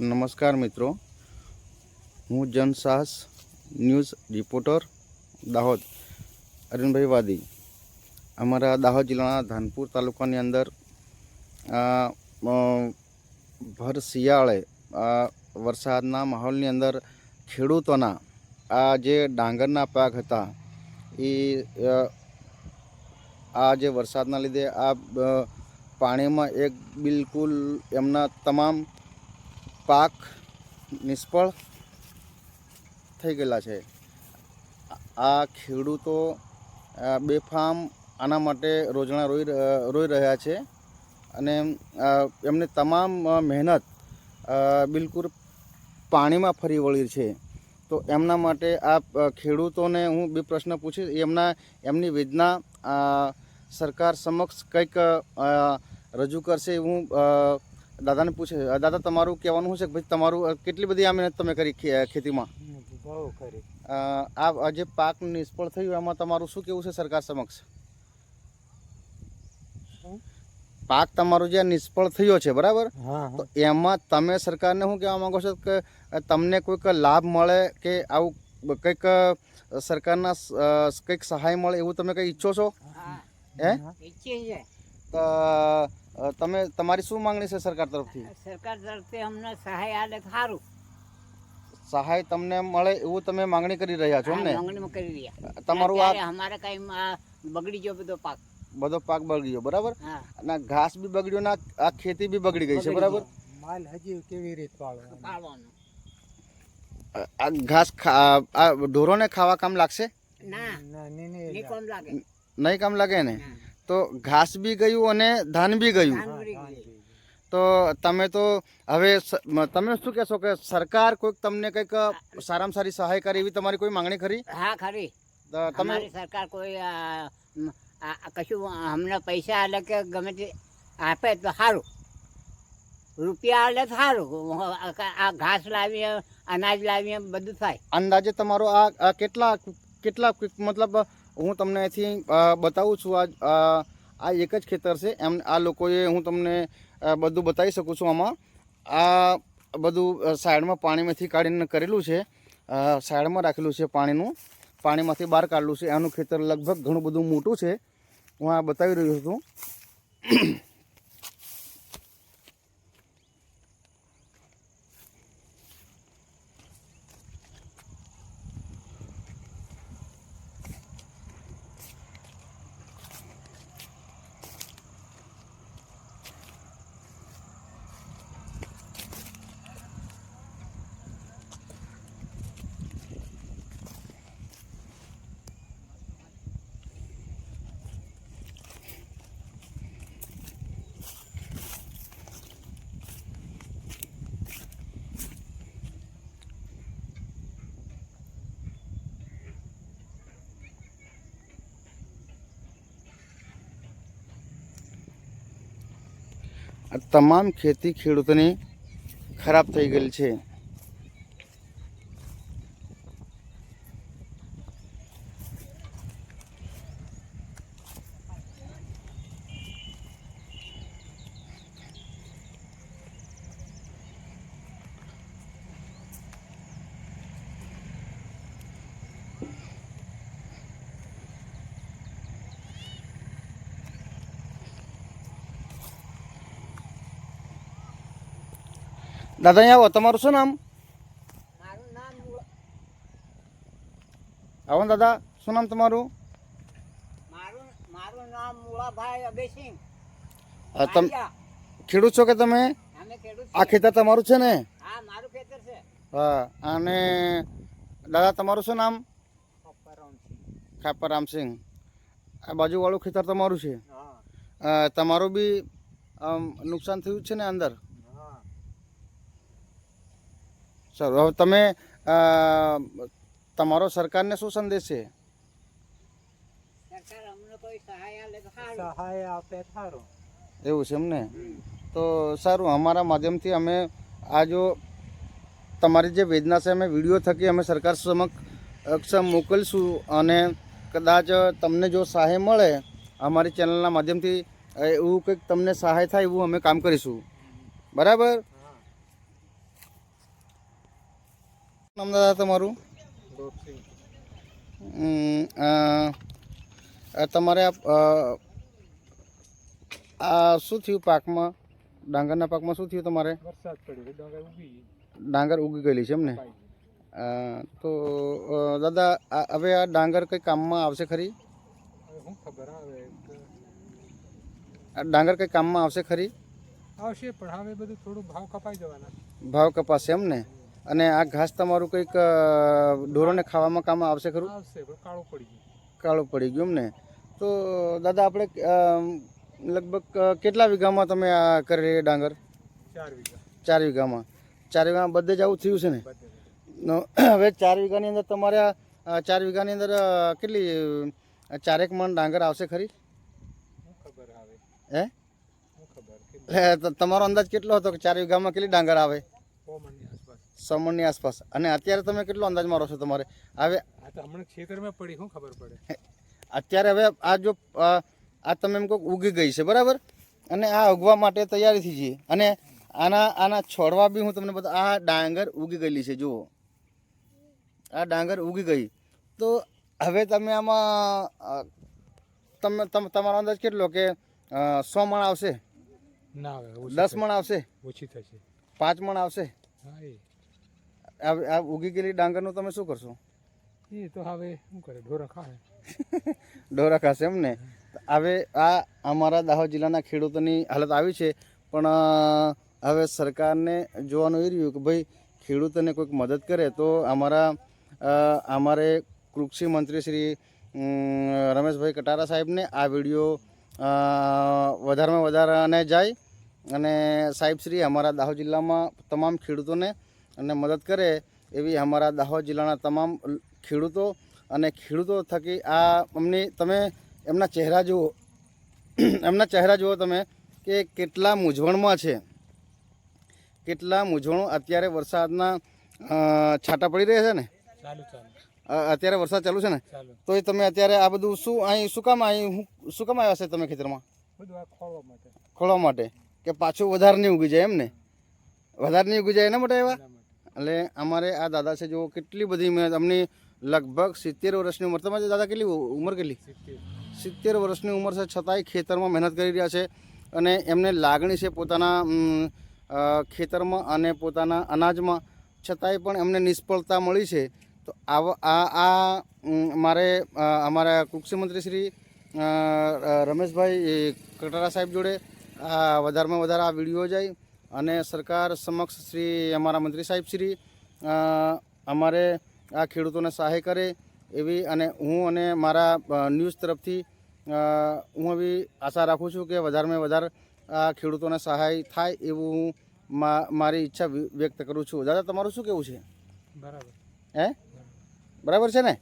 નમસ્કાર મિત્રો. હું જનસાહસ ન્યૂઝ રિપોર્ટર દાહોદ, અરવિંદભાઈ વાદી. અમારા દાહોદ જિલ્લાના ધાનપુર તાલુકાની અંદર ભર શિયાળે વરસાદના માહોલની અંદર ખેડૂતોના, આ જે ડાંગરના પાક હતા, એ આ જે વરસાદના લીધે આ પાણીમાં એક બિલકુલ એમના તમામ પાક નિષ્ફળ થઈ ગયેલા છે. આ ખેડૂતો બેફામ આના માટે રોજણા રોઈ રોઈ રહ્યા છે અને એમને તમામ મહેનત બિલકુલ પાણીમાં ફરી વળી છે. તો એમના માટે આ ખેડૂતોને હું બે પ્રશ્ન પૂછીશ. એમના એમની વેદના સરકાર સમક્ષ કંઈક રજૂ કરશે અ, દાદાને પૂછે છે દાદા તમારું કહેવાનું શું છે કે ભાઈ તમારું કેટલી બધી આ મહેનત તમે કરી ખેતીમાં? બહુ કરી. આ આ જે પાક નિષ્ફળ થયું એમાં તમારું શું કેવું છે સરકાર સમક્ષ? પાક તમારું જે નિષ્ફળ થયો છે બરાબર? હા તો એમાં તમે સરકારને શું કહેવા માંગો છો કે તમને કોઈક લાભ મળે કે આવું કંઈક સરકારના કંઈક સહાય મળે એવું તમે કંઈ ઈચ્છો છો? હે. તો તમે તમારી શું માંગણી છે સરકાર તરફથી? સરકાર તરફથી અમને સહાય આલે સારું સહાય તમને મળે એવું તમે માંગણી કરી રહ્યા છો ને માંગણીમાં કરી રહ્યા. તમારું આ અમારે કઈ બગડી ગયો બધો પાક. બધો પાક બગડી ગયો બરાબર? અને ઘાસ બી બગડ્યો ને આ- ખેતી બી બગડી ગઈ છે બરાબર? માલ હજી કેવી રીત પાડવાનો? આ ઘાસ આ ઢોરોને ખાવા કામ લાગશે? ના. ના ની ની ની કોમ લાગે. નહીં કામ લાગે ના. તો ઘાસ બી ગયું અને ધાન બી ગયું. તો તમે તો હવે તમે શું કહેશો કે સરકાર કોઈક તમને કંઈક સારામાં સારી સહાય કરે એવી તમારી કોઈ માંગણી ખરી? હા ખરી. તો તમે સરકાર કોઈ કશું અમને પૈસા આલે કે ગમે તે આપે તો સારું. રૂપિયા આલે તો સારું. આ- ઘાસ લાવીએ અનાજ લાવીએ બધું થાય. અંદાજે તમારો આ આ કેટલા કેટલા મતલબ હું તમને અહીંથી બતાવું છું આ આ- એક જ ખેતર છે. એમ, આ લોકોએ હું તમને બધું બતાવી શકું છું આમાં. આ બધું સાઈડમાં પાણીમાંથી કાઢીને કરેલું છે. સાઈડમાં રાખેલું છે પાણીનું. પાણીમાંથી બહાર કાઢેલું છે. આનું ખેતર લગભગ ઘણું બધું મોટું છે. હું આ બતાવી રહ્યો છું. આ તમામ ખેતી ખેડૂતોની ખરાબ થઈ ગયેલી છે. દાદા અહીંયા આવો તમારું શું નામ? મારું નામ આવો દાદા શું નામ તમારું? મારું મારું નામ મુળાભાઈ અભયસિંહ. તમ ખેડૂત છો કે તમે? આ ખેતર તમારું છે ને? હા મારું ખેતર છે. હા અને દાદા તમારું શું નામ. ખાપર રામસિંહ આ બાજુવાળું ખેતર તમારું છે? તમારું બી નુકસાન થયું છે ને અંદર હા સારું હવે તમે તમારો સરકારને શું સંદેશ છે? અમને કોઈ સહાય આલે તો સારું. સહાય આપે થારું એવું છે એમને તો સારું અમારા માધ્યમથી અમે આ જો તમારી જે વેદના છે અમે વીડિયો થકી અમે સરકાર સમક્ષ મોકલીશું અને કદાચ તમને જો સહાય મળે અમારી ચેનલના માધ્યમથી એવું કંઈક તમને સહાય થાય એવું અમે કામ કરીશું. બરાબર હા નામ દાદા તમારું? તમારે આ આ શું થયું પાકમાં? ડાંગરના પાકમાં શું થયું તમારે? ડોંગર ઉગી ગયેલી છે એમ ને? તો દાદા હવે આ ડાંગર કંઈ કામમાં આવશે ખરી? ડાંગર કંઈ કામમાં આવશે ખરી? આવશે પણ હવે બધું થોડું ભાવ કપાઈ જવાના. ભાવ કપાશે એમ ને? અને આ ઘાસ તમારું કંઈક ઢોરોને ખાવામાં કામ આવશે ખરું? આવશે કાળું પડી ગયું. કાળું પડી ગયું એમ ને? તો દાદા આપણે લગભગ કેટલા વીઘામાં તમે આ કરેલી ડાંગર? ચાર વીઘા. ચાર વીઘામાં. ચાર વીઘામાં બધે જ આવું થયું છે ને? હવે ચાર વીઘાની અંદર તમારે ચાર વીઘાની અંદર કેટલી ચારેક મણ ડાંગર આવશે ખરી? ખબર આવે? હે? તમારો અંદાજ કેટલો હતો કે ચાર વીઘામાં કેટલી ડાંગર આવે? કોમનની આસપાસ. અને અત્યારે તમે કેટલો અંદાજ મારો છો તમારે? હવે આ તો હમણાં ખેતરમાં પડી શું ખબર પડે? અત્યારે હવે આ જો આ તમે એમ કહો ઉગી ગઈ છે બરાબર? અને આ ઉગવા માટે તૈયારી થઈ છે અને આના આના છોડવા બી હું તમને બધા આ ડાંગર ઉગી ગયેલી છે જુઓ. આ ડાંગર ઉગી ગઈ. તો હવે તમે આમાં તમે તમ- તમારો અંદાજ કેટલો કે સો મણ આવશે? ના દસ મણ આવશે? ઓછી થશે. પાંચ મણ આવશે? આ ઉગી ગયેલી ડાંગરનું તમે શું કરશો? એ તો હવે શું કરે ઢોરા ખાય ઢોરા ખાશે એમ ને? હવે આ અમારા દાહોદ જિલ્લાના ખેડૂતોની હાલત આવી છે પણ હવે સરકારને જોવાનું એ રહ્યું કે ભાઈ ખેડૂતોને કોઈક મદદ કરે તો અમારા અમારે કૃષિ મંત્રી શ્રી રમેશભાઈ કટારા સાહેબને આ વીડિયો વધારેમાં વધારાને જાય. અને સાહેબ શ્રી અમારા દાહોદ જિલ્લામાં તમામ ખેડૂતોને અને મદદ કરે એવી અમારા દાહોદ જિલ્લાના તમામ ખેડૂતો અને ખેડૂતો થકી આ અમને તમે એમના ચહેરા જુઓ એમના ચહેરા જુઓ તમે કે કેટલા મૂંઝવણમાં છે. કેટલા મૂંઝવણો અત્યારે વરસાદના છાંટા પડી રહ્યા છે ને? અત્યારે વરસાદ ચાલુ છે ને? તો એ તમે અત્યારે આ બધું શું અહીં શું કામ અહીં શું કામ આવ્યા છે તમે ખેતરમાં? ખોળવા માટે. કે પાછું વધારે નહીં ઉગી જાય એમ ને? વધારે નહીં ઉગી જાય એના માટે આવ્યા? એટલે અમારે આ દાદા છે જો કેટલી બધી મહેનત. અમને લગભગ સિત્તેર વર્ષની ઉંમર. તમારે દાદા કેટલી ઉંમર કેટલી? સિત્તેર વર્ષની ઉંમર છે, છતાંય ખેતરમાં મહેનત કરી રહ્યા છે અને એમને લાગણી છે પોતાના ખેતરમાં અને પોતાના અનાજમાં. છતાંય પણ એમને નિષ્ફળતા મળી છે. તો આવા, આ આ મારે અમારા કૃષિમંત્રી શ્રી રમેશભાઈ કટારા સાહેબ જોડે, આ, વધારેમાં વધારે આ વીડિયો જાય. અને સરકાર સમક્ષ શ્રી અમારા મંત્રી સાહેબ શ્રી અમારે આ ખેડૂતોને સહાય કરે એવી અને હું અને મારા ન્યૂઝ તરફથી હું એવી આશા રાખું છું કે વધારેમાં વધારે આ ખેડૂતોને સહાય થાય એવું હું મારી ઈચ્છા વ્યક્ત કરું છું. દાદા તમારું શું કેવું છે? બરાબર. હે? બરાબર છે ને.